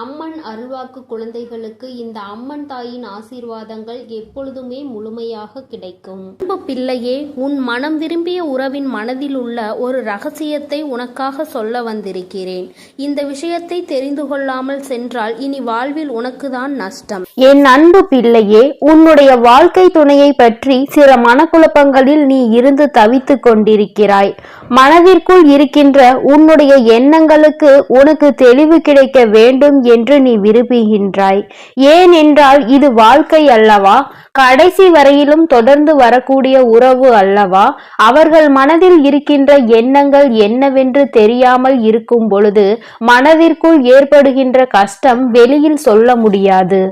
அம்மன் அருள்வாக்கு குழந்தைகளுக்கு இந்த அம்மன் தாயின் ஆசீர்வாதங்கள் எப்பொழுதுமே முழுமையாக கிடைக்கும். அன்பு பிள்ளையே உன் மனம் விரும்பிய உறவின் மனதில் உள்ள ஒரு ரகசியத்தை உனக்காக சொல்ல வந்திருக்கிறேன். இந்த விஷயத்தை தெரிந்து கொள்ளாமல் சென்றால் இனி வாழ்வில் உனக்குதான் நஷ்டம். என் அன்பு பிள்ளையே உன்னுடைய வாழ்க்கை துணையை பற்றி சில மனக்குழப்பங்களில் நீ இருந்து தவித்துக் கொண்டிருக்கிறாய். மனதிற்குள் இருக்கின்ற உன்னுடைய எண்ணங்களுக்கு உனக்கு தெளிவு கிடைக்க வேண்டும் என்று நீ விரும்புகின்றாய். ஏனென்றால் இது வாழ்க்கை அல்லவா? கடைசி வரையிலும் தொடர்ந்து வரக்கூடிய உறவு அல்லவா? அவர்கள் மனதில் இருக்கின்ற எண்ணங்கள் என்னவென்று தெரியாமல் இருக்கும் பொழுது மனதிற்குள் ஏற்படுகின்ற கஷ்டம் வெளியில் சொல்ல முடியாது.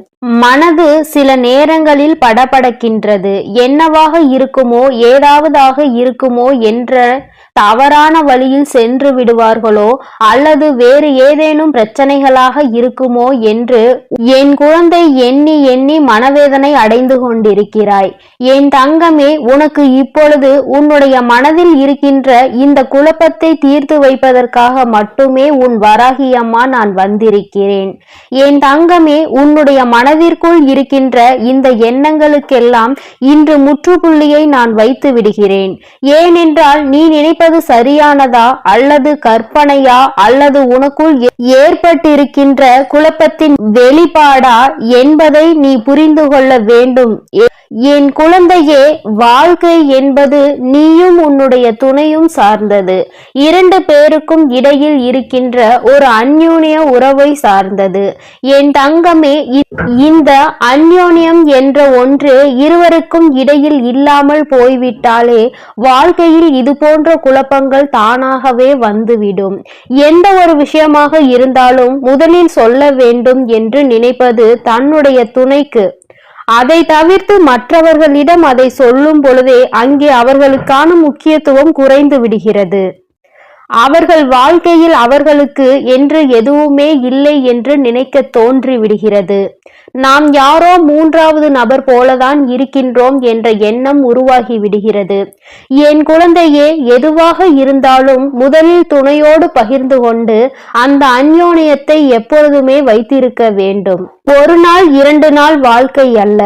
மனது சில நேரங்களில் படபடக்கின்றது. என்னவாக இருக்குமோ ஏதாவதாக இருக்குமோ என்ற தவறான வழியில் சென்று விடுவார்களோ அல்லது வேறு ஏதேனும் பிரச்சனைகளாக இருக்குமோ என்று என் குழந்தை எண்ணி எண்ணி மனவேதனை அடைந்து கொண்டிருக்கிறாய். என் தங்கமே உனக்கு இப்பொழுது உன்னுடைய மனதில் இருக்கின்ற இந்த குழப்பத்தை தீர்த்து வைப்பதற்காக மட்டுமே உன் வராகியம்மா நான் வந்திருக்கிறேன். என் தங்கமே உன்னுடைய மனதிற்குள் இருக்கின்ற இந்த எண்ணங்களுக்கெல்லாம் இன்று முற்றுப்புள்ளியை நான் வைத்து விடுகிறேன். ஏனென்றால் நீ நினைப்பது சரியானதா அல்லது கற்பனையா அல்லது உனக்குள் ஏற்பட்டிருக்கின்ற குழப்பத்தின் வெளிப்பாடா என்பதை நீ புரிந்து கொள்ள வேண்டும். என் குழந்தையே வாழ்க்கை என்பது நீயும் உன்னுடைய துணையும் சார்ந்தது. இரண்டு பேருக்கும் இடையில் இருக்கின்ற ஒரு அந்யோனிய உறவை சார்ந்தது. என் தங்கமே இந்த அந்யோன்யம் என்ற ஒன்று இருவருக்கும் இடையில் இல்லாமல் போய்விட்டாலே வாழ்க்கையில் இது போன்ற குழப்பங்கள் தானாகவே வந்துவிடும். எந்த ஒரு விஷயமாக இருந்தாலும் முதலில் சொல்ல வேண்டும் என்று நினைப்பது தன்னுடைய துணைக்கு அதை தவிர்த்து மற்றவர்களிடம் அதை சொல்லும் பொழுதே அங்கே அவர்களுக்கான முக்கியத்துவம் குறைந்து விடுகிறது. அவர்கள் வாழ்க்கையில் அவர்களுக்கு என்று எதுவுமே இல்லை என்று நினைக்க தோன்றி விடுகிறது நாம் யாரோ மூன்றாவது நபர் போலதான் இருக்கின்றோம் என்ற எண்ணம் உருவாகி விடுகிறது என் குழந்தையே எதுவாக இருந்தாலும் முதலில் துணையோடு பகிர்ந்து கொண்டு அந்த அந்யோனியத்தை எப்பொழுதுமே வைத்திருக்க வேண்டும். ஒரு நாள் இரண்டு நாள் வாழ்க்கை அல்ல.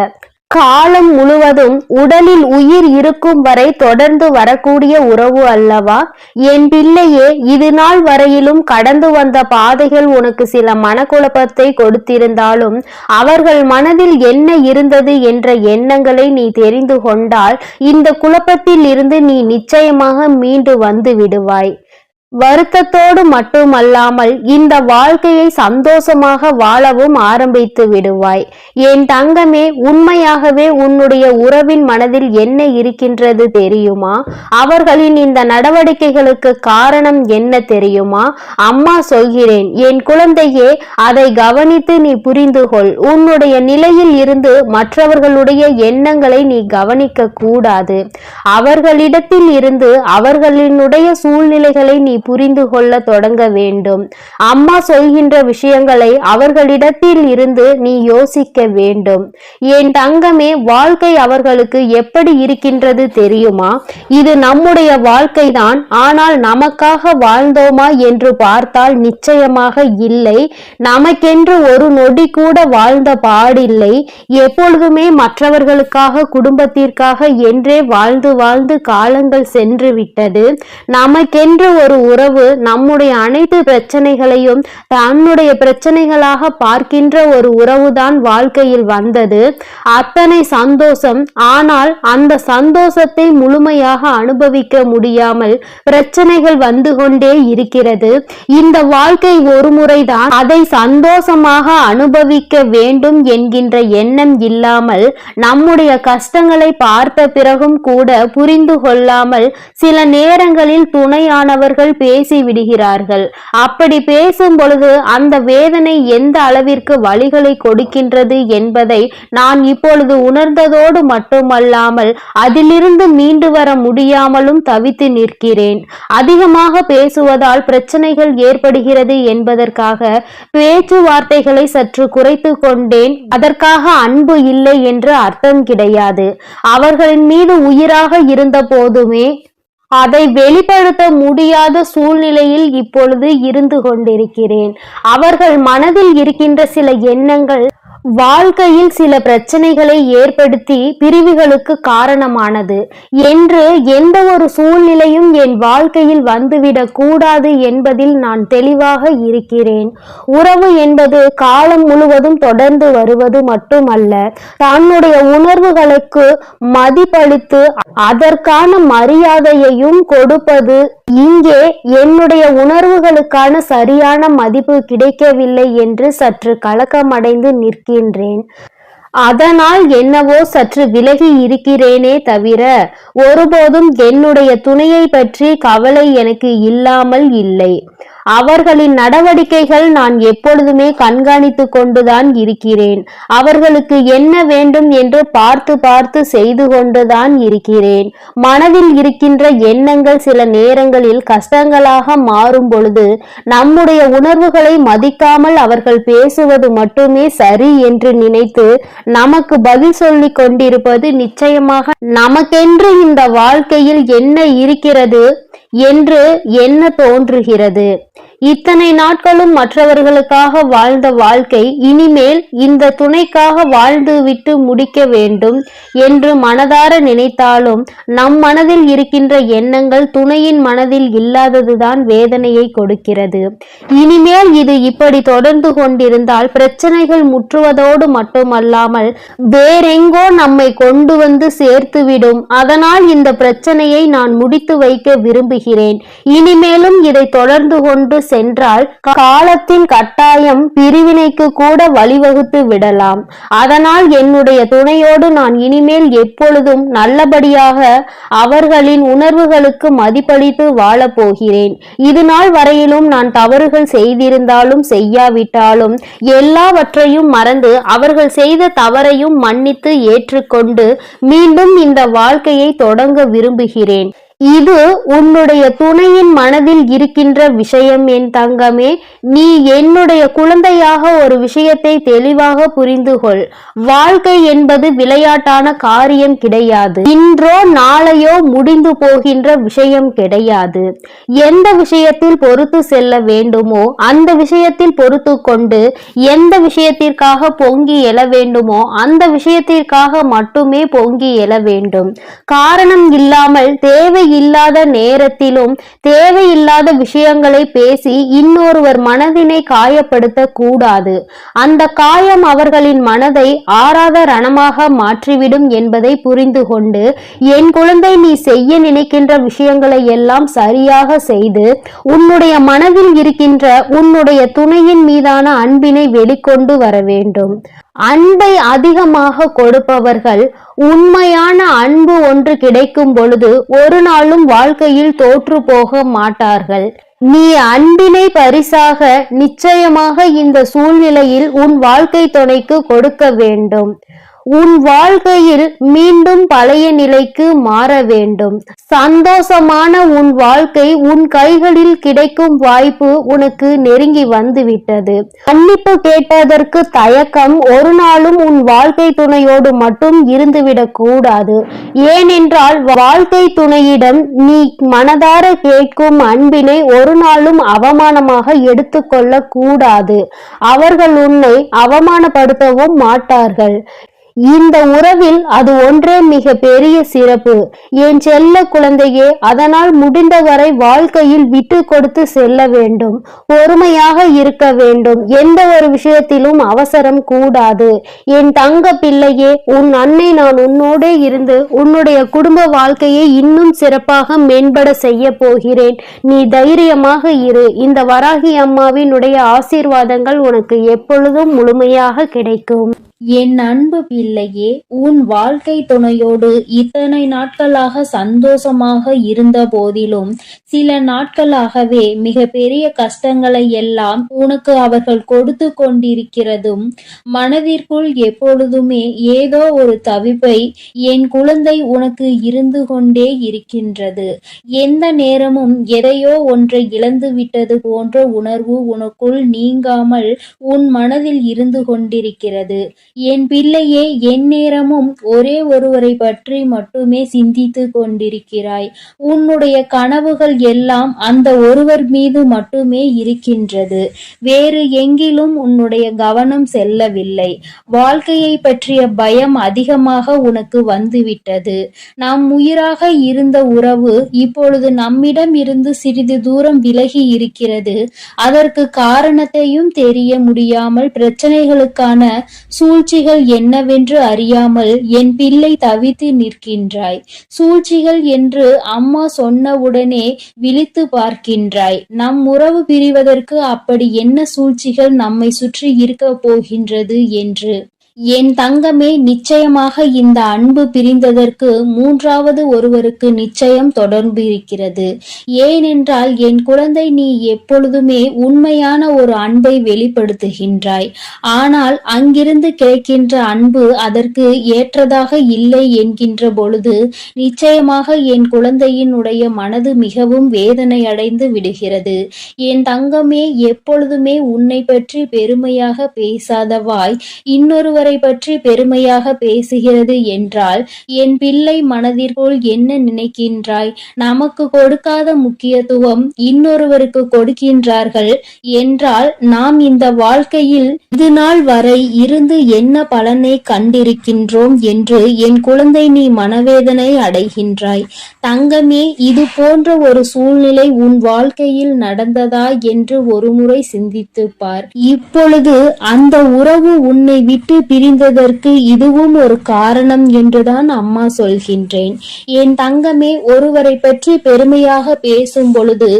காலம் முழுவதும் உடலில் உயிர் இருக்கும் வரை தொடர்ந்து வரக்கூடிய உறவு அல்லவா? என் பிள்ளையே இது நாள் வரையிலும் கடந்து வந்த பாதைகள் உனக்கு சில மனக்குழப்பத்தை கொடுத்திருந்தாலும் அவர்கள் மனதில் என்ன இருந்தது என்ற எண்ணங்களை நீ தெரிந்து கொண்டால் இந்த குழப்பத்தில் இருந்து நீ நிச்சயமாக மீண்டு வந்து விடுவாய். வருத்தத்தோடு மட்டுமல்லாமல் இந்த வாழ்க்கையை சந்தோஷமாக வாழவும் ஆரம்பித்து விடுவாய். என் தங்கமே உண்மையாகவே உன்னுடைய உறவின் மனதில் என்ன இருக்கின்றது தெரியுமா? அவர்களின் இந்த நடவடிக்கைகளுக்கு காரணம் என்ன தெரியுமா? அம்மா சொல்கிறேன் என் குழந்தையே அதை கவனித்து நீ புரிந்து கொள். உன்னுடைய நிலையில் இருந்து மற்றவர்களுடைய எண்ணங்களை நீ கவனிக்க கூடாது அவர்களிடத்தில் இருந்து அவர்களினுடைய சூழ்நிலைகளை நீ புரிந்து கொள்ள தொடங்க வேண்டும். அம்மா சொல்கின்ற விஷயங்களை அவர்களிடத்தில் இருந்து நீ யோசிக்க வேண்டும். என் தங்கமே வாழ்க்கை அவர்களுக்கு எப்படி இருக்கின்றது தெரியுமா? இது நம்முடைய வாழ்க்கைதான். ஆனால் நமக்காக வாழ்ந்தோமா என்று பார்த்தால் நிச்சயமாக இல்லை. நமக்கென்று ஒரு நொடி கூட வாழ்ந்த பாடில்லை. எப்பொழுதுமே மற்றவர்களுக்காக குடும்பத்திற்காக என்றே வாழ்ந்து வாழ்ந்து காலங்கள் சென்று விட்டது. நமக்கென்று ஒரு உறவு நம்முடைய அனைத்து பிரச்சனைகளையும் தன்னுடைய பிரச்சனைகளாக பார்க்கின்ற ஒரு உறவுதான் வாழ்க்கையில் வந்தது. அத்தனை சந்தோஷம். ஆனால் அந்த சந்தோஷத்தை முழுமையாக அனுபவிக்க முடியாமல் பிரச்சனைகள் வந்து கொண்டே இருக்கிறது. இந்த வாழ்க்கை ஒரு முறைதான் அதை சந்தோஷமாக அனுபவிக்க வேண்டும் என்கின்ற எண்ணம் இல்லாமல் நம்முடைய கஷ்டங்களை பார்த்த பிறகும் கூட புரிந்து கொள்ளாமல் சில நேரங்களில் துணையானவர்கள் பேசி விடுகிறார்கள் அப்படி பேசும் பொழுது அந்த வேதனை எந்த அளவிற்கு வழிகளை கொடுக்கின்றது என்பதை நான் இப்பொழுது உணர்ந்ததோடு மட்டுமல்லாமல் அதிலிருந்து மீண்டு வர முடியாமலும் தவித்து நிற்கிறேன். அதிகமாக பேசுவதால் பிரச்சனைகள் ஏற்படுகிறது என்பதற்காக பேச்சுவார்த்தைகளை சற்று குறைத்து கொண்டேன். அதற்காக அன்பு இல்லை என்று அர்த்தம் கிடையாது. அவர்களின் மீது உயிராக இருந்த போதுமே அதை வெளிப்படுத்த முடியாத சூழ்நிலையில் இப்பொழுது இருந்து கொண்டிருக்கிறேன். அவர்கள் மனதில் இருக்கின்ற சில எண்ணங்கள் வாழ்க்கையில் சில பிரச்சனைகளை ஏற்படுத்தி பிரிவுகளுக்கு காரணமானது. என்று எந்த ஒரு சூழ்நிலையும் என் வாழ்க்கையில் வந்துவிடக் கூடாது என்பதில் நான் தெளிவாக இருக்கிறேன். உறவு என்பது காலம் முழுவதும் தொடர்ந்து வருவது மட்டுமல்ல தன்னுடைய உணர்வுகளுக்கு மதிப்பளித்து அதற்கான மரியாதையை மரியாதையையும் கொடுப்பது. இங்கே என்னுடைய உணர்வுகளுக்கான சரியான மதிப்பு கிடைக்கவில்லை என்று சற்று கலக்கமடைந்து நிற்கின்றேன். அதனால் என்னவோ சற்று விலகி இருக்கிறேனே தவிர ஒருபோதும் என்னுடைய துணையை பற்றி கவலை எனக்கு இல்லாமல் இல்லை. அவர்களின் நடவடிக்கைகள் நான் எப்பொழுதுமே கண்காணித்து கொண்டுதான் இருக்கிறேன். அவர்களுக்கு என்ன வேண்டும் என்று பார்த்து பார்த்து செய்து கொண்டுதான் இருக்கிறேன். மனதில் இருக்கின்ற எண்ணங்கள் சில நேரங்களில் கஷ்டங்களாக மாறும் பொழுது நம்முடைய உணர்வுகளை மதிக்காமல் அவர்கள் பேசுவது மட்டுமே சரி என்று நினைத்து நமக்கு பதில் சொல்லிக் கொண்டிருப்பது நிச்சயமாக நமக்கென்று இந்த வாழ்க்கையில் என்ன இருக்கிறது? என்று என்ன தோன்றுகிறது? இத்தனை நாட்களும் மற்றவர்களுக்காக வாழ்ந்த வாழ்க்கை இனிமேல் இந்த துணைக்காக வாழ்ந்து விட்டு முடிக்க வேண்டும் என்று மனதார நினைத்தாலும் நம் மனதில் இருக்கின்ற எண்ணங்கள் துணையின் மனதில் இல்லாததுதான் வேதனையை கொடுக்கிறது. இனிமேல் இது இப்படி தொடர்ந்து கொண்டிருந்தால் பிரச்சனைகள் முற்றுவதோடு மட்டுமல்லாமல் வேறெங்கோ நம்மை கொண்டு வந்து சேர்த்துவிடும். அதனால் இந்த பிரச்சனையை நான் முடித்து வைக்க விரும்புகிறேன். இனிமேலும் இதை தொடர்ந்து கொண்டு சென்றால் காலத்தின் கட்டாயம் பிரிவினைக்கு கூட வழிவகுத்து விடலாம். அதனால் என்னுடைய துணையோடு நான் இனிமேல் எப்பொழுதும் நல்லபடியாக அவர்களின் உணர்வுகளுக்கு மதிப்பளித்து வாழப் போகிறேன் இது நாள் வரையிலும் நான் தவறுகள் செய்திருந்தாலும் செய்யாவிட்டாலும் எல்லாவற்றையும் மறந்து அவர்கள் செய்த தவறையும் மன்னித்து ஏற்றுக்கொண்டு மீண்டும் இந்த வாழ்க்கையை தொடங்க விரும்புகிறேன். இது உன்னுடைய துணையின் மனதில் இருக்கின்ற விஷயம் என் தங்கமே. நீ என்னுடைய குழந்தையாக ஒரு விஷயத்தை தெளிவாக புரிந்து கொள். வாழ்க்கை என்பது விளையாட்டான காரியம் கிடையாது. இன்றோ நாளையோ முடிந்து போகின்ற விஷயம் கிடையாது. எந்த விஷயத்தில் பொறுத்து செல்ல வேண்டுமோ அந்த விஷயத்தில் பொறுத்து கொண்டு எந்த விஷயத்திற்காக பொங்கி எழ வேண்டுமோ அந்த விஷயத்திற்காக மட்டுமே பொங்கி எழ வேண்டும். காரணம் இல்லாமல் தேவை தேவையில்லாத நேரத்திலும் தேவையில்லாத விஷயங்களை பேசி இன்னொருவர் மனதினை காயப்படுத்த கூடாது. அந்த காயம் அவர்களின் மனதை ஆறாத ரணமாக மாற்றிவிடும் என்பதை புரிந்து கொண்டு என் குழந்தை நீ செய்ய நினைக்கின்ற விஷயங்களை எல்லாம் சரியாக செய்து உன்னுடைய மனதில் இருக்கின்ற உன்னுடைய துணையின் மீதான அன்பினை வெளிக்கொண்டு வர வேண்டும். அன்பை அதிகமாக கொடுப்பவர்கள் உண்மையான அன்பு ஒன்று கிடைக்கும் பொழுது ஒரு நாளும் வாழ்க்கையில் தோற்று போக மாட்டார்கள். நீ அன்பினை பரிசாக நிச்சயமாக இந்த சூழ்நிலையில் உன் வாழ்க்கை துணைக்கு கொடுக்க வேண்டும். உன் வாழ்க்கையில் மீண்டும் பழைய நிலைக்கு மாற வேண்டும். சந்தோஷமான உன் வாழ்க்கை உன் கைகளில் கிடைக்கும் வாய்ப்பு உனக்கு நெருங்கி வந்துவிட்டது. மன்னிப்பு கேட்டதற்கு தயக்கம் ஒரு நாளும் உன் வாழ்க்கை துணையோடு மட்டும் இருந்துவிடக் கூடாது. ஏனென்றால் வாழ்க்கை துணையிடம் நீ மனதார கேட்கும் அன்பினை ஒரு நாளும் அவமானமாக எடுத்துக்கொள்ள கூடாது. அவர்கள் உன்னை அவமானப்படுத்தவும் மாட்டார்கள். இந்த உறவில் அது ஒன்றே மிக பெரிய சிறப்பு. என் செல்ல குழந்தையே அதனால் முடிந்தவரை வாழ்க்கையில் விட்டு கொடுத்து செல்ல வேண்டும். பொறுமையாக இருக்க வேண்டும். எந்த ஒரு விஷயத்திலும் அவசரம் கூடாது. என் தங்க பிள்ளையே உன் அன்னை நான் உன்னோடே இருந்து உன்னுடைய குடும்ப வாழ்க்கையை இன்னும் சிறப்பாக மேம்பட செய்ய போகிறேன். நீ தைரியமாக இரு. இந்த வராகி அம்மாவினுடைய ஆசீர்வாதங்கள் உனக்கு எப்பொழுதும் முழுமையாக கிடைக்கும். என் அன்பு பிள்ளையே உன் வாழ்க்கை துணையோடு இத்தனை நாட்களாக சந்தோஷமாக இருந்த போதிலும் சில நாட்களாகவே மிக பெரிய கஷ்டங்களை எல்லாம் உனக்கு அவர்கள் கொடுத்து கொண்டிருக்கிறதும் மனதிற்குள் எப்பொழுதுமே ஏதோ ஒரு தவிப்பை என் குழந்தை உனக்கு இருந்து கொண்டே இருக்கின்றது. எந்த நேரமும் எதையோ ஒன்றை இழந்து விட்டது போன்ற உணர்வு உனக்குள் நீங்காமல் உன் மனதில் இருந்து கொண்டிருக்கிறது. என் பிள்ளையே எந்நேரமும் ஒரே ஒருவரை பற்றி மட்டுமே சிந்தித்து கொண்டிருக்கிறாய். உன்னுடைய கனவுகள் எல்லாம் அந்த ஒருவர் மீது மட்டுமே இருக்கின்றது. வேறு எங்கிலும் உன்னுடைய கவனம் செல்லவில்லை. வாழ்க்கையை பற்றிய பயம் அதிகமாக உனக்கு வந்துவிட்டது. நாம் உயிராக இருந்த உறவு இப்பொழுது நம்மிடம் இருந்து சிறிது தூரம் விலகி இருக்கிறது. அதற்கு காரணத்தையும் தெரிய முடியாமல் பிரச்சனைகளுக்கான சூழ்ச்சிகள் என்னவென்று அறியாமல் என் பிள்ளை தவித்து நிற்கின்றாய். சூழ்ச்சிகள் என்று அம்மா சொன்னவுடனே விழித்து பார்க்கின்றாய். நம் உறவு பிரிவதற்கு அப்படி என்ன சூழ்ச்சிகள் நம்மை சுற்றி இருக்க போகின்றது என்று. என் தங்கமே நிச்சயமாக இந்த அன்பு பிரிந்ததற்கு மூன்றாவது ஒருவருக்கு நிச்சயம் தொடர்பு இருக்கிறது ஏனென்றால் என் குழந்தை நீ எப்பொழுதுமே உண்மையான ஒரு அன்பை வெளிப்படுத்துகின்றாய். ஆனால் அங்கிருந்து கிடைக்கின்ற அன்பு அதற்கு ஏற்றதாக இல்லை என்கின்ற பொழுது நிச்சயமாக என் குழந்தையினுடைய மனது மிகவும் வேதனை அடைந்து விடுகிறது. என் தங்கமே எப்பொழுதுமே உன்னை பற்றி பெருமையாக பேசாதவாய். இன்னொருவர் அவரை பற்றி பெருமையாக பேசுகிறது என்றால் என் பிள்ளை மனதிற்குள் என்ன நினைக்கின்றாய்? நமக்கு கொடுக்காத முக்கியத்துவம் இன்னொருவருக்கு கொடுக்கின்றார்கள் என்றால் நாம் இந்த வாழ்க்கையில் இது நாள் வரை இருந்து என்ன பலனை கண்டிருக்கின்றோம் என்று என் குழந்தை நீ மனவேதனை அடைகின்றாய். தங்கமே இது போன்ற ஒரு சூழ்நிலை உன் வாழ்க்கையில் நடந்ததா என்று ஒருமுறை சிந்தித்துப் பார். இப்பொழுது அந்த உறவு உன்னை விட்டு பிரிந்ததற்கு இதுவும் ஒரு காரணம் என்றுதான் அம்மா சொல்கின்றேன். என் தங்கமே ஒருவரை பற்றி பெருமையாக பேசும் பொழுது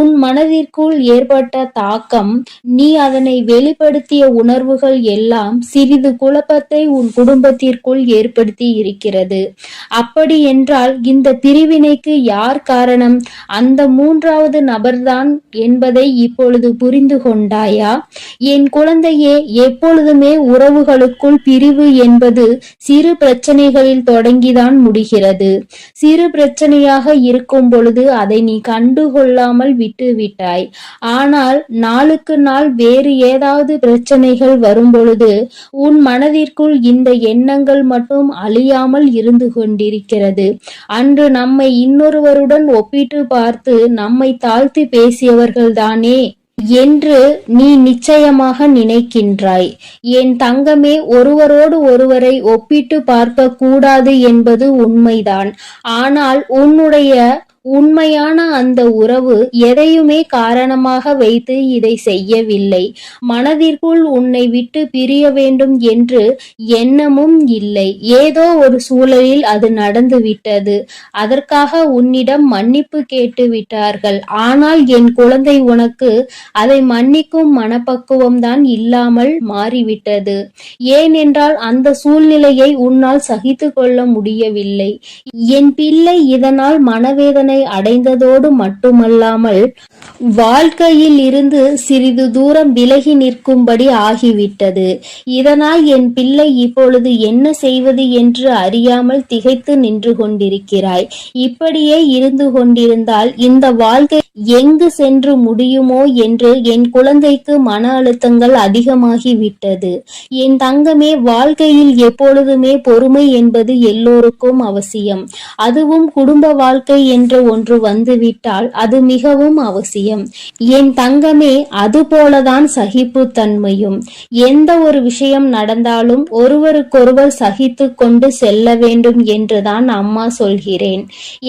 உன் மனதிற்குள் ஏற்பட்ட தாக்கம் நீ அதனை வெளிப்படுத்திய உணர்வுகள் எல்லாம் சிறிது குழப்பத்தை உன் குடும்பத்திற்குள் ஏற்படுத்தி இருக்கிறது. அப்படி என்றால் இந்த பிரிவினைக்கு யார் காரணம்? அந்த மூன்றாவது நபர்தான் என்பதை இப்பொழுது புரிந்து கொண்டாயா? என் குழந்தையே எப்பொழுதுமே உறவுகளுக்கு உறவுகளுக்குள் பிரிவு என்பது சிறு பிரச்சனைகளில் தொடங்கிதான் முடிகிறது. சிறு பிரச்சனையாக இருக்கும் பொழுது அதை நீ கண்டுகொள்ளாமல் விட்டு விட்டாய். ஆனால் நாளுக்கு நாள் வேறு ஏதாவது பிரச்சனைகள் வரும் பொழுது உன் மனதிற்குள் இந்த எண்ணங்கள் மட்டும் அழியாமல் இருந்து கொண்டிருக்கிறது. அன்று நம்மை இன்னொருவருடன் ஒப்பிட்டு பார்த்து நம்மை தாழ்த்தி பேசியவர்கள்தானே? என்று நீ நிச்சயமாக நினைக்கின்றாய். என் தங்கமே ஒருவரோடு ஒருவரை ஒப்பிட்டு பார்க்க கூடாது என்பது உண்மைதான். ஆனால் உன்னுடைய உண்மையான அந்த உறவு எதையுமே காரணமாக வைத்து இதை செய்யவில்லை. மனதிற்குள் உன்னை விட்டு பிரிய வேண்டும் என்று எண்ணமும் இல்லை. ஏதோ ஒரு சூழலில் அது நடந்து விட்டது. அதற்காக உன்னிடம் மன்னிப்பு கேட்டு விட்டார்கள். ஆனால் என் குழந்தை உனக்கு அதை மன்னிக்கும் மனப்பக்குவம் தான் இல்லாமல் மாறிவிட்டது. ஏனென்றால் அந்த சூழ்நிலையை உன்னால் சகித்து கொள்ள முடியவில்லை. என் பிள்ளை இதனால் மனவேதனை அடைந்ததோடு மட்டுமல்லாமல் வாழ்க்கையில் இருந்து சிறிது தூரம் விலகி நிற்கும்படி ஆகிவிட்டது. இதனால் என் பிள்ளை இப்பொழுது என்ன செய்வது என்று அறியாமல் திகைத்து நின்று கொண்டிருக்கிறாய். இப்படியே இருந்து கொண்டிருந்தால் இந்த வாழ்க்கை எங்கு சென்று முடியுமோ என்று என் குழந்தைக்கு மன அழுத்தங்கள் அதிகமாகிவிட்டது. என் தங்கமே வாழ்க்கையில் எப்பொழுதுமே பொறுமை என்பது எல்லோருக்கும் அவசியம். அதுவும் குடும்ப வாழ்க்கை என்ற ஒன்று வந்துவிட்டால் அது மிகவும் அவசியம். என் தங்கமே அதுபோலதான் சகிப்புத்தன்மையும் எந்த ஒரு விஷயம் நடந்தாலும் ஒருவருக்கொருவர் சகித்து கொண்டு செல்ல வேண்டும் என்றுதான் அம்மா சொல்கிறேன்.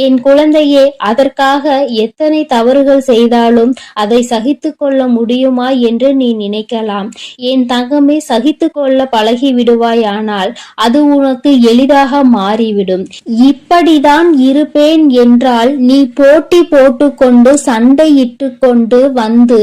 என் குழந்தையே அதற்காக எத்தனை தவறுகள் செய்தாலும் அதை சகித்து கொள்ள முடியுமா என்று நீ நினைக்கலாம். என் தங்கமே சகித்து கொள்ள பழகி விடுவாயானால் அது உனக்கு எளிதாக மாறிவிடும். இப்படிதான் இருப்பேன் என்றால் நீ போட்டி போட்டுக்கொண்டு சண்டையிட்டு கொண்டு வந்து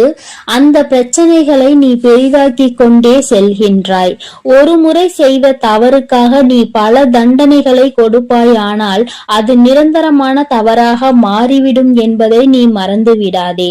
அந்த பிரச்சனைகளை நீ பெரிதாக்கி கொண்டே செல்கின்றாய். ஒரு முறை செய்த தவறுக்காக நீ பல தண்டனைகளை கொடுப்பாயானால் அது நிரந்தரமான தவறாக மாறிவிடும் என்பதை நீ மறந்து விடாதே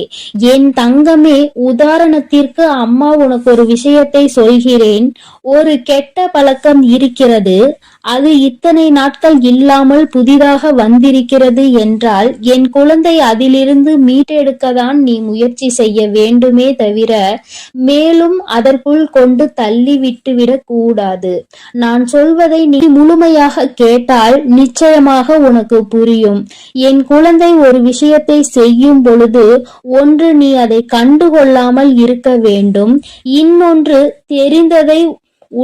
என் தங்கமே உதாரணத்திற்கு அம்மா உனக்கு ஒரு விஷயத்தை சொல்கிறேன். ஒரு கெட்ட பழக்கம் இருக்கிறது அது இத்தனை நாட்கள் இல்லாமல் புதிதாக வந்திருக்கிறது என்றால் என் குழந்தை அதிலிருந்து மீட்டெடுக்கதான் நீ முயற்சி செய்ய வேண்டுமே தவிர மேலும் அதற்குள் கொண்டு தள்ளி விட்டுவிடக் கூடாது. நான் சொல்வதை நீ முழுமையாக கேட்டால் நிச்சயமாக உனக்கு புரியும். என் குழந்தை ஒரு விஷயத்தை செய்யும் பொழுது ஒன்று நீ அதை கண்டுகொள்ளாமல் இருக்க வேண்டும் இன்னொன்று தெரிந்ததை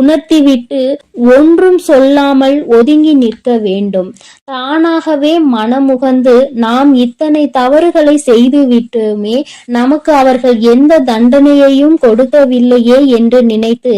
உணர்த்திவிட்டு ஒன்றும் சொல்லாமல் ஒதுங்கி நிற்க வேண்டும். தானாகவே மனமுகந்து நாம் இத்தனை தவறுகளை செய்து விட்டோமே நமக்கு அவர்கள் எந்த தண்டனையையும் கொடுக்கவில்லையே என்று நினைத்து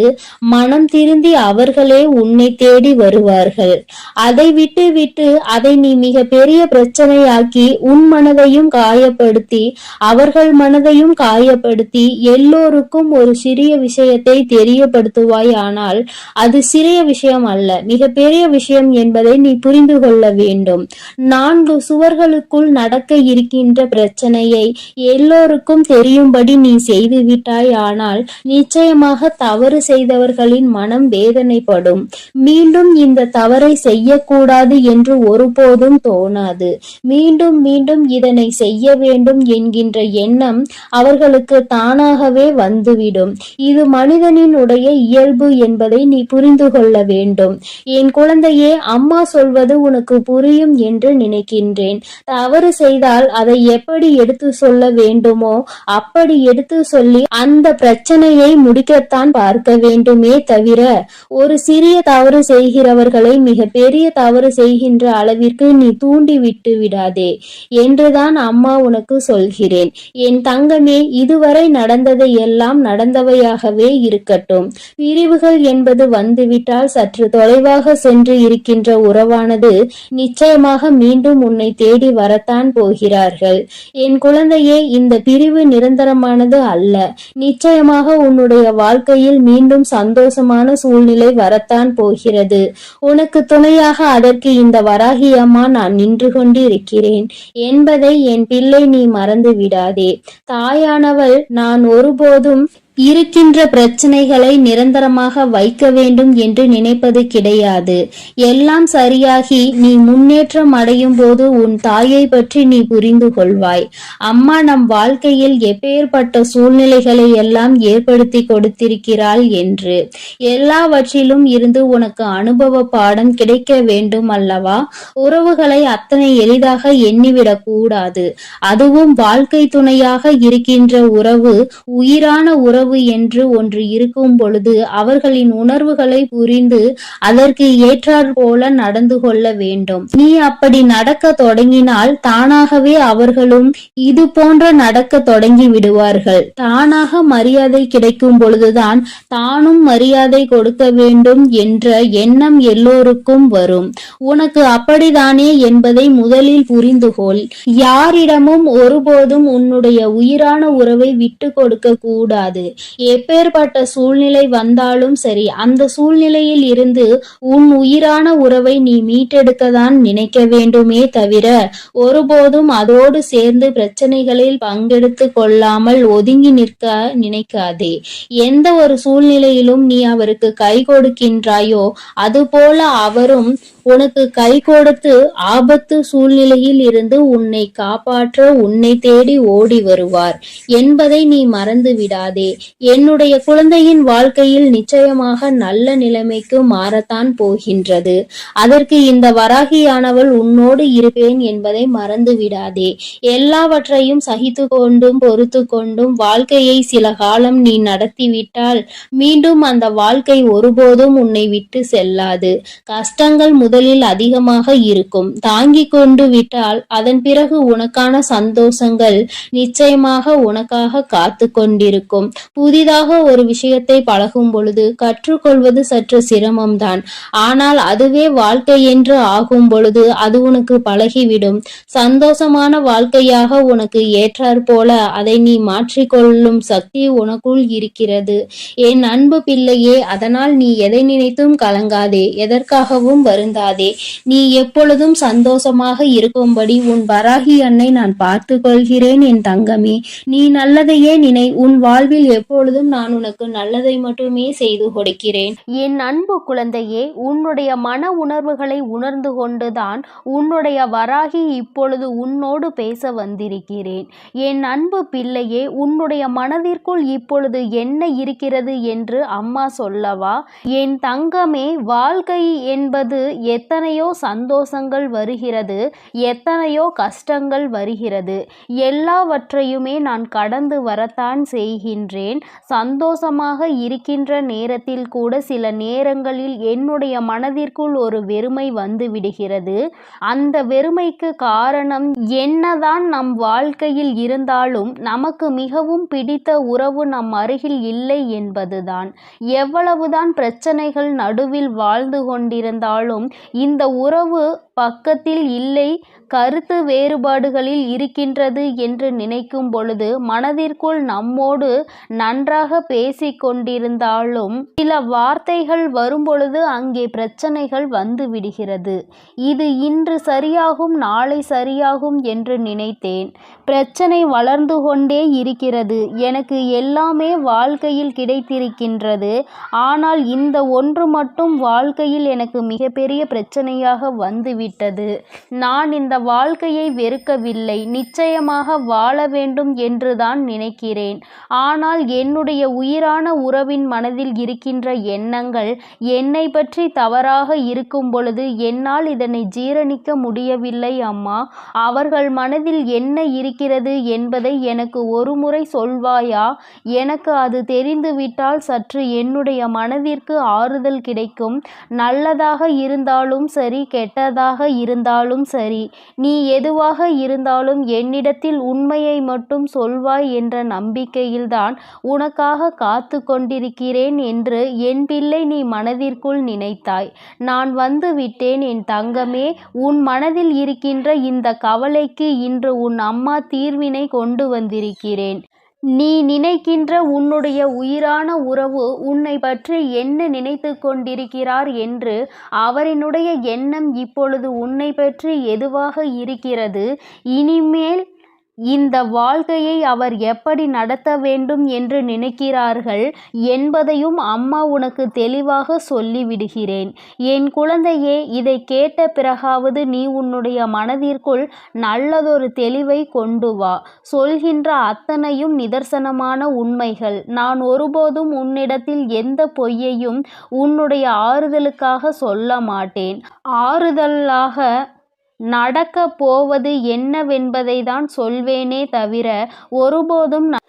மனம் திருந்தி அவர்களே உன்னை தேடி வருவார்கள். அதை விட்டு விட்டு அதை நீ மிக பெரிய பிரச்சனையாக்கி உன் மனதையும் காயப்படுத்தி அவர்கள் மனதையும் காயப்படுத்தி எல்லோருக்கும் ஒரு சிறிய விஷயத்தை தெரியப்படுத்துவாய் ஆனால் அது சிறிய விஷயம் அல்ல மிக பெரிய விஷயம் என்பதை நீ புரிந்து கொள்ள வேண்டும். நான்கு சுவர்களுக்குள் நடக்க இருக்கின்ற பிரச்சனையை எல்லோருக்கும் தெரியும்படி நீ செய்து விட்டாய் ஆனால் நிச்சயமாக தவறு செய்தவர்களின் மனம் வேதனைப்படும். மீண்டும் இந்த தவறை செய்யக்கூடாது என்று ஒருபோதும் தோணாது. மீண்டும் மீண்டும் இதனை செய்ய வேண்டும் என்கின்ற எண்ணம் அவர்களுக்கு தானாகவே வந்துவிடும். இது மனிதனினுடைய இயல்பு என்பதை நீ புரிந்து கொள்ள வேண்டும். என் குழந்தையே அம்மா சொல்வது உனக்கு புரியும் என்று நினைக்கின்றேன். தவறு செய்தால் அதை எப்படி எடுத்து சொல்ல வேண்டுமோ அப்படி எடுத்து சொல்லி அந்த பிரச்சனையை முடிக்கத்தான் பார்க்க வேண்டுமே தவிர ஒரு சிறிய தவறு செய்கிறவர்களை மிக பெரிய தவறு செய்கின்ற அளவிற்கு நீ தூண்டி விட்டு விடாதே என்றுதான் அம்மா உனக்கு சொல்கிறேன். என் தங்கமே இதுவரை நடந்ததை எல்லாம் நடந்தவையாகவே இருக்கட்டும். பிரிவுகள் என்பது வந்துவிட்டால் சற்று தொலைவாக சென்று இருக்கின்ற உறவானது நிச்சயமாக மீண்டும் உன்னை தேடி வரத்தான் போகிறார்கள். என் குழந்தையே இந்த பிரிவு நிரந்தரமானது அல்ல. நிச்சயமாக உன்னுடைய வாழ்க்கையில் மீண்டும் சந்தோஷமான சூழ்நிலை வரத்தான் போகிறது. உனக்கு துணையாக அதற்கு இந்த வராகி அம்மா நான் நின்று கொண்டிருக்கிறேன். என்பதை என் பிள்ளை நீ மறந்து விடாதே தாயானவள் நான் ஒருபோதும் இருக்கின்ற பிரச்சனைகளை நிரந்தரமாக வைக்க வேண்டும் என்று நினைப்பது கிடையாது. எல்லாம் சரியாகி நீ முன்னேற்றம் அடையும் போது உன் தாயை பற்றி நீ புரிந்து கொள்வாய். அம்மா நம் வாழ்க்கையில் எப்பேற்பட்ட சூழ்நிலைகளை எல்லாம் ஏற்படுத்தி கொடுத்திருக்கிறாள் என்று. எல்லாவற்றிலும் இருந்து உனக்கு அனுபவ பாடம் கிடைக்க வேண்டும் அல்லவா? உறவுகளை அத்தனை எளிதாக எண்ணிவிடக் கூடாது. அதுவும் வாழ்க்கை துணையாக இருக்கின்ற உறவு உயிரான உறவு என்று ஒன்று இருக்கும் பொழுது அவர்களின் உணர்வுகளை புரிந்து அதற்கு ஏற்றாற் போல நடந்து கொள்ள வேண்டும். நீ அப்படி நடக்க தொடங்கினால் தானாகவே அவர்களும் இது போன்ற நடக்க தொடங்கி விடுவார்கள். தானாக மரியாதை கிடைக்கும் பொழுதுதான் தானும் மரியாதை கொடுக்க வேண்டும் என்ற எண்ணம் எல்லோருக்கும் வரும். உனக்கு அப்படிதானே என்பதை முதலில் புரிந்துகொள் யாரிடமும் ஒருபோதும் உன்னுடைய உயிரான உறவை விட்டு கொடுக்க கூடாது. எப்பேற்பட்ட சூழ்நிலை வந்தாலும் சரி அந்த சூழ்நிலையில் இருந்து உன் உயிரான உறவை நீ மீட்டெடுக்கத்தான் நினைக்க வேண்டுமே தவிர ஒருபோதும் அதோடு சேர்ந்து பிரச்சனைகளில் பங்கெடுத்து கொள்ளாமல் ஒதுங்கி நிற்க நினைக்காதே. எந்த ஒரு சூழ்நிலையிலும் நீ அவருக்கு கை கொடுக்கின்றாயோ அதுபோல அவரும் உனக்கு கை கொடுத்து ஆபத்து சூழ்நிலையில் இருந்து உன்னை காப்பாற்ற உன்னை தேடி ஓடி வருவார். என்பதை நீ மறந்து விடாதே என்னுடைய குழந்தையின் வாழ்க்கையில் நிச்சயமாக நல்ல நிலைமைக்கு மாறத்தான் போகின்றது. அதற்கு இந்த வராகியானவள் உன்னோடு இருப்பேன் என்பதை மறந்து விடாதே எல்லாவற்றையும் சகித்து கொண்டும் பொறுத்து கொண்டும் வாழ்க்கையை சில காலம் நீ நடத்திவிட்டால் மீண்டும் அந்த வாழ்க்கை ஒருபோதும் உன்னை விட்டு செல்லாது. கஷ்டங்கள் முதலில் அதிகமாக இருக்கும். தாங்கிக் கொண்டு விட்டால் அதன் பிறகு உனக்கான சந்தோஷங்கள் நிச்சயமாக உனக்காக காத்து கொண்டிருக்கும் புதிதாக ஒரு விஷயத்தை பழகும் பொழுது கற்றுக்கொள்வது சற்று சிரமம்தான். ஆனால் அதுவே வாழ்க்கை என்று ஆகும் பொழுது அது உனக்கு பழகிவிடும். சந்தோஷமான வாழ்க்கையாக உனக்கு ஏற்றாற் போல அதை நீ மாற்றிக்கொள்ளும் சக்தி உனக்குள் இருக்கிறது. என் அன்பு பிள்ளையே அதனால் நீ எதை நினைத்தும் கலங்காதே எதற்காகவும் வருந்தாதே. நீ எப்பொழுதும் சந்தோஷமாக இருக்கும்படி உன் வராகி அன்னை நான் பார்த்து கொள்கிறேன் என் தங்கமே. நீ நல்லதையே நினை உன் வாழ்வில் எப்பொழுதும் நான் உனக்கு நல்லதை மட்டுமே செய்து கொடுக்கிறேன். என் அன்பு குழந்தையே உன்னுடைய மன உணர்வுகளை உணர்ந்து கொண்டுதான் உன்னுடைய வராகி இப்பொழுது உன்னோடு பேச வந்திருக்கிறேன். என் அன்பு பிள்ளையே உன்னுடைய மனதிற்குள் இப்பொழுது என்ன இருக்கிறது என்று அம்மா சொல்லவா? என் தங்கமே வாழ்க்கை என்பது எத்தனையோ சந்தோஷங்கள் வருகிறது எத்தனையோ கஷ்டங்கள் வருகிறது. எல்லாவற்றையுமே நான் கடந்து வரத்தான் செய்கின்றேன். சந்தோஷமாக இருக்கின்ற நேரத்தில் கூட சில நேரங்களில் என்னுடைய மனதிற்குள் ஒரு வெறுமை வந்து விடுகிறது அந்த வெறுமைக்கு காரணம் என்னதான் நம் வாழ்க்கையில் இருந்தாலும் நமக்கு மிகவும் பிடித்த உறவு நம் அருகில் இல்லை என்பதுதான். எவ்வளவுதான் பிரச்சனைகள் நடுவில் வாழ்ந்து கொண்டிருந்தாலும் இந்த உறவு பக்கத்தில் இல்லை கருத்து வேறுபாடுகளில் இருக்கின்றது என்று நினைக்கும் பொழுது மனதிற்குள் நம்மோடு நன்றாக பேசிக்கொண்டிருந்தாலும் சில வார்த்தைகள் வரும்பொழுது அங்கே பிரச்சனைகள் வந்து விடுகிறது. இது இன்று சரியாகும் நாளை சரியாகும் என்று நினைத்தேன். பிரச்சனை வளர்ந்து கொண்டே இருக்கிறது. எனக்கு எல்லாமே வாழ்க்கையில் கிடைத்திருக்கின்றது. ஆனால் இந்த ஒன்று மட்டும் வாழ்க்கையில் எனக்கு மிகப்பெரிய பிரச்சனையாக விட்டது. நான் இந்த வாழ்க்கையை வெறுக்கவில்லை. நிச்சயமாக வாழ வேண்டும் என்றுதான் நினைக்கிறேன். ஆனால் என்னுடைய உயிரான உறவின் மனதில் இருக்கின்ற எண்ணங்கள் என்னை பற்றி தவறாக இருக்கும் பொழுது என்னால் இதனை ஜீரணிக்க முடியவில்லை அம்மா. அவர்கள் மனதில் என்ன இருக்கிறது என்பதை எனக்கு ஒருமுறை சொல்வாயா? எனக்கு அது தெரிந்துவிட்டால் சற்று என்னுடைய மனதிற்கு ஆறுதல் கிடைக்கும். நல்லதாக இருந்தாலும் சரி கெட்டதாக இருந்தாலும் சரி. நீ எதுவாக இருந்தாலும் என்னிடத்தில் உண்மையை மட்டும் சொல்வாய் என்ற நம்பிக்கையில்தான் உனக்காக காத்து கொண்டிருக்கிறேன் என்று என் பிள்ளை நீ மனதிற்குள் நினைத்தாய். நான் வந்து விட்டேன் என் தங்கமே. உன் மனதில் இருக்கின்ற இந்த கவலைக்கு இன்று உன் அம்மா தீர்வினை கொண்டு வந்திருக்கிறேன். நீ நினைக்கின்ற உன்னுடைய உயிரான உறவு உன்னை பற்றி என்ன நினைத்து கொண்டிருக்கிறார் என்று அவரினுடைய எண்ணம் இப்பொழுது உன்னை பற்றி எதுவாக இருக்கிறது? இனிமேல் இந்த வாழ்க்கையை அவர் எப்படி நடத்த வேண்டும் என்று நினைக்கிறார்கள் என்பதையும் அம்மா உனக்கு தெளிவாக சொல்லிவிடுகிறேன். என் குழந்தையே இதை கேட்ட பிறகாவது நீ உன்னுடைய மனதிற்குள் நல்லதொரு தெளிவை கொண்டு வா. சொல்கின்ற அத்தனையும் நிதர்சனமான உண்மைகள். நான் ஒருபோதும் உன்னிடத்தில் எந்த பொய்யையும் உன்னுடைய ஆறுதலுக்காக சொல்ல மாட்டேன். ஆறுதலாக நடக்கப் போவது என்னவென்பதை தான் சொல்வேனே தவிர ஒருபோதும் ந-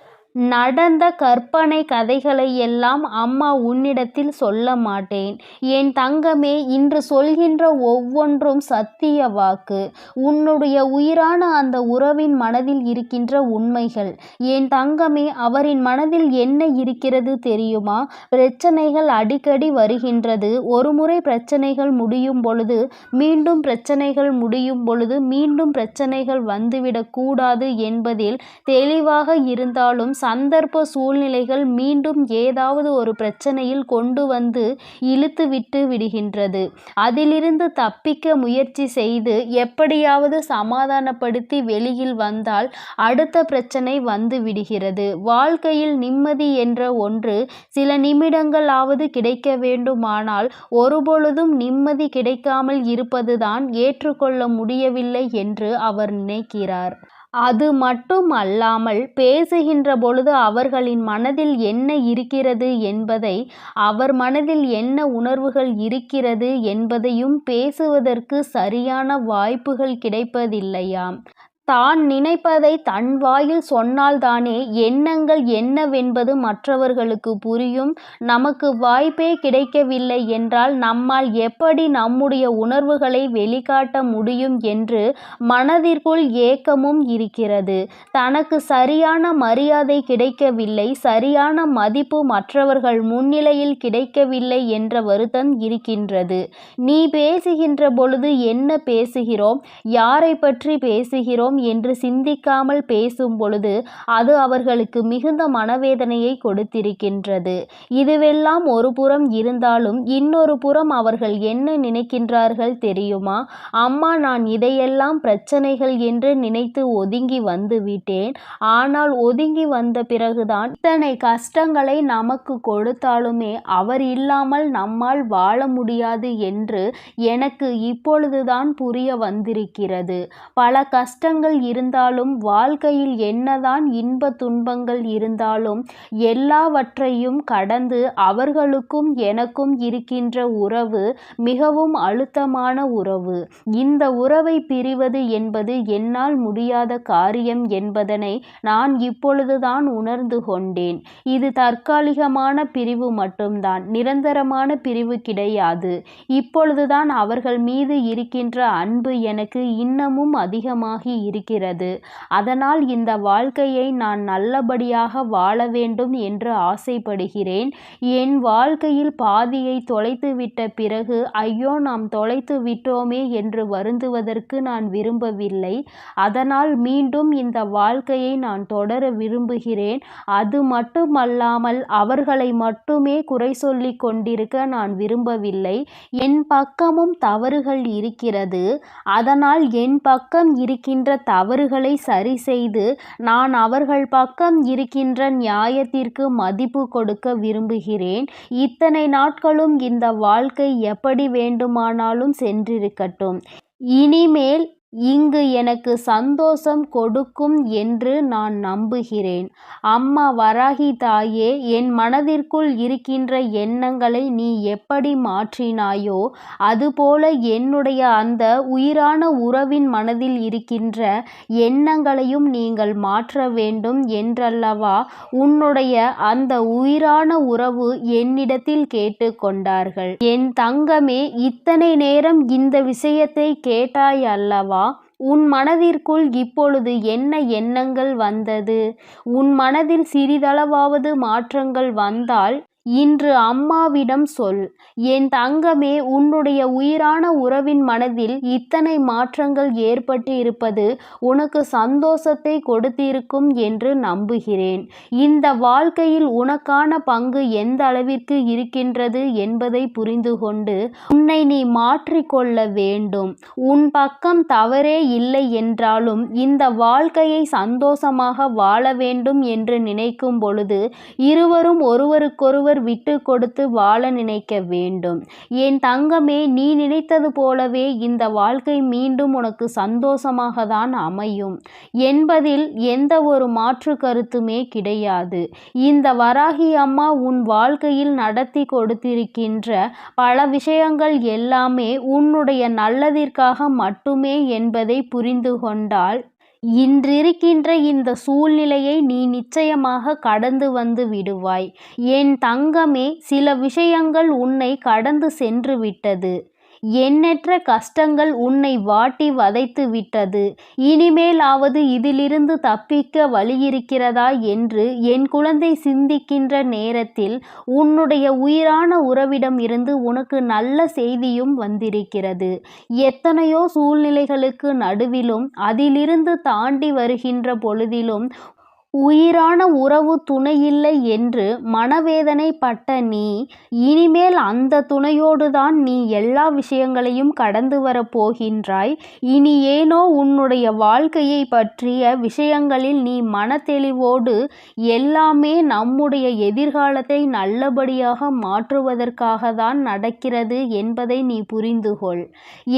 நடந்த கற்பனை கதைகளை எல்லாம் அம்மா உன்னிடத்தில் சொல்ல மாட்டேன். என் தங்கமே இன்று சொல்கின்ற ஒவ்வொன்றும் சத்திய வாக்கு. உன்னுடைய உயிரான அந்த உறவின் மனதில் இருக்கின்ற உண்மைகள். என் தங்கமே அவரின் மனதில் என்ன இருக்கிறது தெரியுமா? பிரச்சனைகள் அடிக்கடி வருகின்றது. ஒருமுறை பிரச்சனைகள் முடியும் பொழுது மீண்டும் பிரச்சனைகள் முடியும் பொழுது மீண்டும் பிரச்சனைகள் வந்துவிடக் கூடாது என்பதில் தெளிவாக இருந்தாலும் சந்தர்ப்ப சூழ்நிலைகள் மீண்டும் ஏதாவது ஒரு பிரச்சனையில் கொண்டு வந்து இழுத்து விட்டு விடுகின்றது. அதிலிருந்து தப்பிக்க முயற்சி செய்து எப்படியாவது சமாதானப்படுத்தி வெளியில் வந்தால் அடுத்த பிரச்சனை வந்து விடுகிறது. வாழ்க்கையில் நிம்மதி என்ற ஒன்று சில நிமிடங்களாவது கிடைக்க வேண்டுமானால் ஒருபொழுதும் நிம்மதி கிடைக்காமல் இருப்பதுதான் ஏற்றுக்கொள்ள முடியவில்லை என்று அவர் நினைக்கிறார். அது மட்டும் அல்லாமல் பேசுகின்ற பொழுது அவர்களின் மனதில் என்ன இருக்கிறது என்பதை அவர் மனதில் என்ன உணர்வுகள் இருக்கிறது என்பதையும் பேசுவதற்கு சரியான வாய்ப்புகள் கிடைப்பதில்லையாம். தான் நினைப்பதை தன் வாயில் சொன்னால்தானே எண்ணங்கள் என்னவென்பது மற்றவர்களுக்கு புரியும். நமக்கு வாய்ப்பே கிடைக்கவில்லை என்றால் நம்மால் எப்படி நம்முடைய உணர்வுகளை வெளிக்காட்ட முடியும் என்று மனதிற்குள் ஏக்கமும் இருக்கிறது. தனக்கு சரியான மரியாதை கிடைக்கவில்லை சரியான மதிப்பு மற்றவர்கள் முன்னிலையில் கிடைக்கவில்லை என்ற வருத்தம் இருக்கின்றது. நீ பேசுகின்ற பொழுது என்ன பேசுகிறோம்? யாரை பற்றி பேசுகிறோம்? என்று சிந்திக்காமல் பேசும் பொழுது அது அவர்களுக்கு மிகுந்த மனவேதனையை கொடுத்திருக்கின்றது. இதுவெல்லாம் ஒரு புறம் இருந்தாலும் இன்னொரு புறம் அவர்கள் என்ன நினைக்கின்றார்கள் தெரியுமா? அம்மா நான் இதையெல்லாம் பிரச்சனைகள் என்று நினைத்து ஒதுங்கி வந்து விட்டேன். ஆனால் ஒதுங்கி வந்த பிறகுதான் இத்தனை கஷ்டங்களை நமக்கு கொடுத்தாலுமே அவர் இல்லாமல் நம்மால் வாழ முடியாது என்று எனக்கு இப்பொழுதுதான் புரிய வந்திருக்கிறது. பல கஷ்டங்கள் இருந்தாலும் வாழ்க்கையில் என்னதான் இன்ப துன்பங்கள் இருந்தாலும் எல்லாவற்றையும் கடந்து அவர்களுக்கும் எனக்கும் இருக்கின்ற உறவு மிகவும் அழுத்தமான உறவு. இந்த உறவை பிரிவது என்பது என்னால் முடியாத காரியம் என்பதனை நான் இப்பொழுதுதான் உணர்ந்து கொண்டேன். இது தற்காலிகமான பிரிவு மட்டும்தான் நிரந்தரமான பிரிவு கிடையாது. இப்பொழுதுதான் அவர்கள் மீது இருக்கின்ற அன்பு எனக்கு இன்னமும் அதிகமாகி இருக்கிறது அதனால் இந்த வாழ்க்கையை நான் நல்லபடியாக வாழ வேண்டும் என்று ஆசைப்படுகிறேன். என் வாழ்க்கையில் பாதியை தொலைத்து விட்ட பிறகு ஐயோ நாம் தொலைத்து விட்டோமே என்று வருந்துவதற்கு நான் விரும்பவில்லை. அதனால் மீண்டும் இந்த வாழ்க்கையை நான் தொடர விரும்புகிறேன். அது மட்டுமல்லாமல் அவர்களை மட்டுமே குறை சொல்லி கொண்டிருக்க நான் விரும்பவில்லை. என் பக்கமும் தவறுகள் இருக்கிறது. அதனால் என் பக்கம் இருக்கின்ற தவறுகளை சரி செய்து நான் அவர்கள் பக்கம் இருக்கின்ற நியாயத்திற்கு மதிப்பு கொடுக்க விரும்புகிறேன். இத்தனை நாட்களும் இந்த வாழ்க்கை எப்படி வேண்டுமானாலும் சென்றிருக்கட்டும். இனிமேல் இங்கு எனக்கு சந்தோஷம் கொடுக்கும் என்று நான் நம்புகிறேன். அம்மா வராகி தாயே என் மனதிற்குள் இருக்கின்ற எண்ணங்களை நீ எப்படி மாற்றினாயோ அதுபோல என்னுடைய அந்த உயிரான உறவின் மனதில் இருக்கின்ற எண்ணங்களையும் நீங்கள் மாற்ற வேண்டும் என்றல்லவா? உன்னுடைய அந்த உயிரான உறவு என்னிடத்தில் கேட்டுக்கொண்டார்கள். என் தங்கமே இத்தனை நேரம் இந்த விஷயத்தை கேட்டாய் அல்லவா? உன் மனதிற்குள் இப்பொழுது என்ன எண்ணங்கள் வந்தது? உன் மனதில் சிறிதளவாவது மாற்றங்கள் வந்தால் இன்று அம்மாவிடம் சொல். என் தங்கமே உன்னுடைய உயிரான உறவின் மனதில் இத்தனை மாற்றங்கள் ஏற்பட்டு இருப்பது உனக்கு சந்தோஷத்தை கொடுத்திருக்கும் என்று நம்புகிறேன். இந்த வாழ்க்கையில் உனக்கான பங்கு எந்த அளவிற்கு இருக்கின்றது என்பதை புரிந்து கொண்டு உன்னை நீ மாற்றிக்கொள்ள வேண்டும். உன் பக்கம் தவறே இல்லை என்றாலும் இந்த வாழ்க்கையை சந்தோஷமாக வாழ வேண்டும் என்று நினைக்கும் பொழுது இருவரும் ஒருவருக்கொருவர் விட்டு கொடுத்து வாழ நினைக்க வேண்டும். என் தங்கமே நீ நினைத்தது போலவே இந்த வாழ்க்கை மீண்டும் உனக்கு சந்தோஷமாக தான் அமையும். என்பதில் எந்த ஒரு மாற்று கருத்துமே கிடையாது. இந்த வராகி அம்மா உன் வாழ்க்கையில் நடத்தி கொடுத்திருக்கின்ற பல விஷயங்கள் எல்லாமே உன்னுடைய நல்லதிற்காக மட்டுமே என்பதை புரிந்து கொண்டால் இன்றிருக்கின்ற இந்த சூழ்நிலையை நீ நிச்சயமாக கடந்து வந்து விடுவாய். என் தங்கமே சில விஷயங்கள் உன்னை கடந்து சென்று விட்டது. எண்ணற்ற கஷ்டங்கள் உன்னை வாட்டி வதைத்து விட்டது. இனிமேலாவது இதிலிருந்து தப்பிக்க வழியிருக்கிறதா என்று என் குழந்தை சிந்திக்கின்ற நேரத்தில் உன்னுடைய உயிரான உறவிடம் இருந்து உனக்கு நல்ல செய்தியும் வந்திருக்கிறது. எத்தனையோ சூழ்நிலைகளுக்கு நடுவிலும் அதிலிருந்து தாண்டி வருகின்ற பொழுதிலும் உயிரான உறவு துணையில்லை என்று மனவேதனை பட்ட நீ இனிமேல் அந்த துணையோடுதான் நீ எல்லா விஷயங்களையும் கடந்து வரப் போகின்றாய். இனி ஏனோ உன்னுடைய வாழ்க்கையை பற்றிய விஷயங்களில் நீ மனத்தெளிவோடு எல்லாமே நம்முடைய எதிர்காலத்தை நல்லபடியாக மாற்றுவதற்காக தான் நடக்கிறது என்பதை நீ புரிந்து கொள்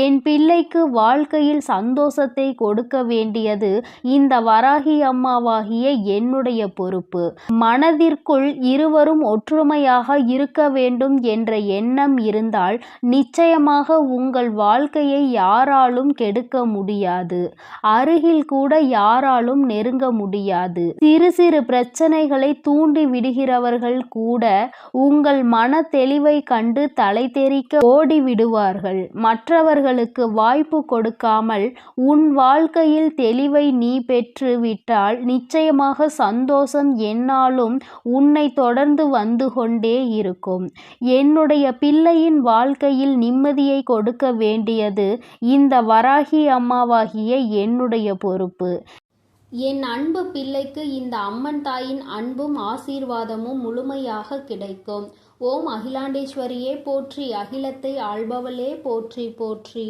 என் பிள்ளைக்கு வாழ்க்கையில் சந்தோஷத்தை கொடுக்க வேண்டியது இந்த வராகி அம்மாவாகிய என்னுடைய பொறுப்பு. மனதிற்குள் இருவரும் ஒற்றுமையாக இருக்க வேண்டும் என்ற எண்ணம் இருந்தால் நிச்சயமாக உங்கள் வாழ்க்கையை யாராலும் கெடுக்க முடியாது. அருகில் கூட யாராலும் நெருங்க முடியாது. சிறு சிறு பிரச்சனைகளை தூண்டி விடுகிறவர்கள் கூட உங்கள் மன தெளிவை கண்டு தலை தெறிக்க ஓடி விடுவார்கள் மற்றவர்களுக்கு வாய்ப்பு கொடுக்காமல் உன் வாழ்க்கையில் தெளிவை நீ பெற்று விட்டால் நிச்சயமாக சந்தோஷம் என்னாலும் உன்னை தொடர்ந்து வந்து கொண்டே இருக்கும். என்னுடைய பிள்ளையின் வாழ்க்கையில் நிம்மதியை கொடுக்க வேண்டியது இந்த வராகி அம்மாவாகிய என்னுடைய பொறுப்பு. என் அன்பு பிள்ளைக்கு இந்த அம்மன் தாயின் அன்பும் ஆசீர்வாதமும் முழுமையாக கிடைக்கும். ஓம் அகிலாண்டேஸ்வரியே போற்றி அகிலத்தை ஆள்பவளே போற்றி போற்றி.